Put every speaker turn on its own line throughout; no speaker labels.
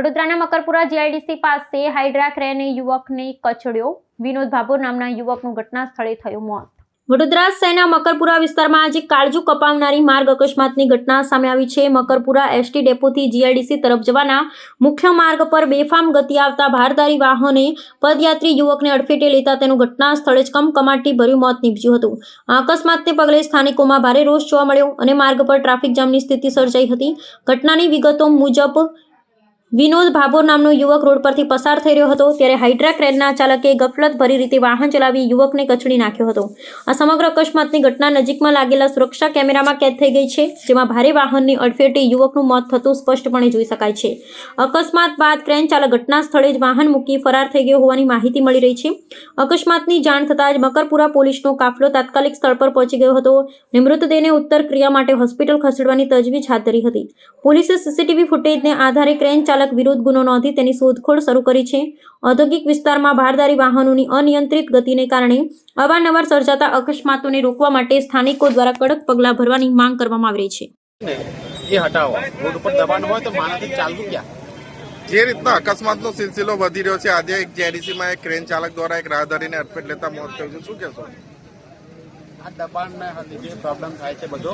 વડોદરાના મકરપુરા જીઆઈડીસી પાસે હાઇડ્રા ક્રેને યુવકને કચડ્યો. વિનોદ ભાભોર નામના યુવકનું ઘટના સ્થળે થયું મોત. વડોદરા શહેરના મકરપુરા વિસ્તારમાં આજે કાળજુ કપાવનારી માર્ગ અકસ્માતની ઘટના સામે આવી છે. મકરપુરા એસટી ડેપોથી જીઆઈડીસી તરફ જવાના મુખ્ય માર્ગ પર બેફામ ગતિ આવતા ભારદારી વાહને પદયાત્રી યુવકને અડફેટે લેતા તેનું ઘટના સ્થળે જ કમકમાટી ભર્યું મોત નીપજ્યું હતું. આ અકસ્માતને પગલે સ્થાનિકોમાં ભારે રોષ જોવા મળ્યો અને માર્ગ પર ટ્રાફિક જામની સ્થિતિ સર્જાઈ હતી. ઘટનાની વિગતો મુજબ વિનોદ ભાભોર નામનો યુવક રોડ પરથી પસાર થઈ રહ્યો હતો. ત્યારે હાઇડ્રા ક્રેનના ચાલકે ગફલત ભરી રીતે વાહન ચલાવી યુવકને કચડી નાખ્યો હતો. આ સમગ્ર અકસ્માતની ઘટના નજીકમાં લાગેલા સુરક્ષા કેમેરામાં કેદ થઈ ગઈ છે, જેમાં ભારે વાહનની અડફેટે યુવકનું મોત થતું સ્પષ્ટપણે જોઈ શકાય છે. અકસ્માત બાદ ક્રેન ચાલક ઘટના સ્થળે જ વાહન મૂકી ફરાર થઈ ગયો હોવાની માહિતી મળી રહી છે. અકસ્માતની જાણ થતાં જ મકરપુરા પોલીસનો કાફલો તાત્કાલિક સ્થળ પર પહોંચી ગયો હતો. અને મૃતદેહને ઉત્તર ક્રિયા માટે હોસ્પિટલ ખસેડવાની તજવીજ હાથ ધરી હતી. પોલીસે સીસીટીવી ફૂટેજને આધારે ક્રેન ચાલક વિરુદ્ધ ગુનો નોંધી તેની શોધખોળ શરૂ કરી છે. ઔદ્યોગિક વિસ્તારમાં ભારદારી વાહનોની અનિયંત્રિત ગતિને કારણે અવારનવાર સર્જાતા અકસ્માતોને રોકવા માટે સ્થાનિકો દ્વારા કડક પગલાં ભરવાની માંગ કરવામાં આવી રહી છે.
એ હટાવો. રોડ ઉપર દબાણ હોય તો માણસ ચાલવું ક્યાં?
જે રીતના અકસ્માતનો સિલસિલો વધી રહ્યો છે આજે એક જેડીસીમાં એક ક્રેન ચાલક દ્વારા એક રાહદારીને અડફેટ લેતા મોત થયું છે. શું કહેશો?
આ દબાણના લીધે પ્રોબ્લેમ થાય છે બધો.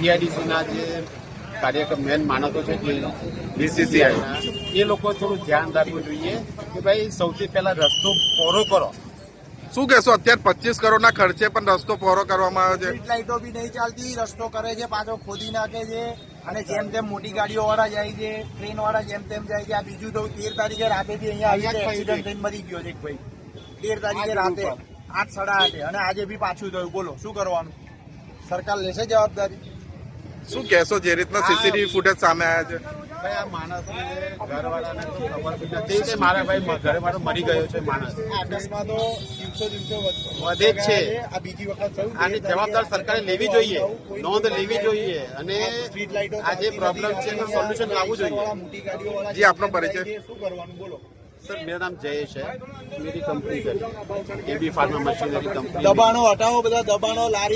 જીઆઈડીસી ના જે કાર્યક્રમ મેન માણસો છે જે બીસીસીઆઈ એ લોકો થોડું ધ્યાન રાખવું જોઈએ કે ભાઈ સૌથી પહેલા રસ્તો પહોળો કરો.
શું કહેશો? અત્યારે પચીસ કરોડના ખર્ચે પણ રસ્તો પહોળો કરવામાં આવ્યો છે.
સ્ટ્રીટ લાઇટો બી નહીં ચાલતી રસ્તો કરે છે પાછો ખોદી નાખે છે અને જેમ તેમ મોટી ગાડીઓ વાળા જાય છે ટ્રેન વાળા જેમ તેમ જાય છે. આ બીજું તો તેર તારીખે રાતે બી અહીંયા આવી
અહીંયા
એક્સિડન્ટ થઈને મરી ગયો છે એક ભાઈ. તેર તારીખે રાતે આઠ સાડા આઠે. અને આજે બી પાછું થયું. બોલો શું કરવાનું? સરકાર લેશે જવાબદારી?
શું કહેશો જે રીતના સીસીટીવી ફૂટેજ સામે આવ્યા છે?
મારા ભાઈ મરી ગયો છે માણસ. જવાબદાર સરકારે લેવી જોઈએ. નોંધ લેવી જોઈએ. અને આ જે પ્રોબ્લેમ છે એનું સોલ્યુશન લાવવું જોઈએ.
જી આપનો પરિચય.
બોલો.
સર મેરા નામ જયેશ છે. મેરી કંપની છે. એબી ફાર્મા મશીનરી કંપની
દબાણો હટાવો બધા દબાણો લારી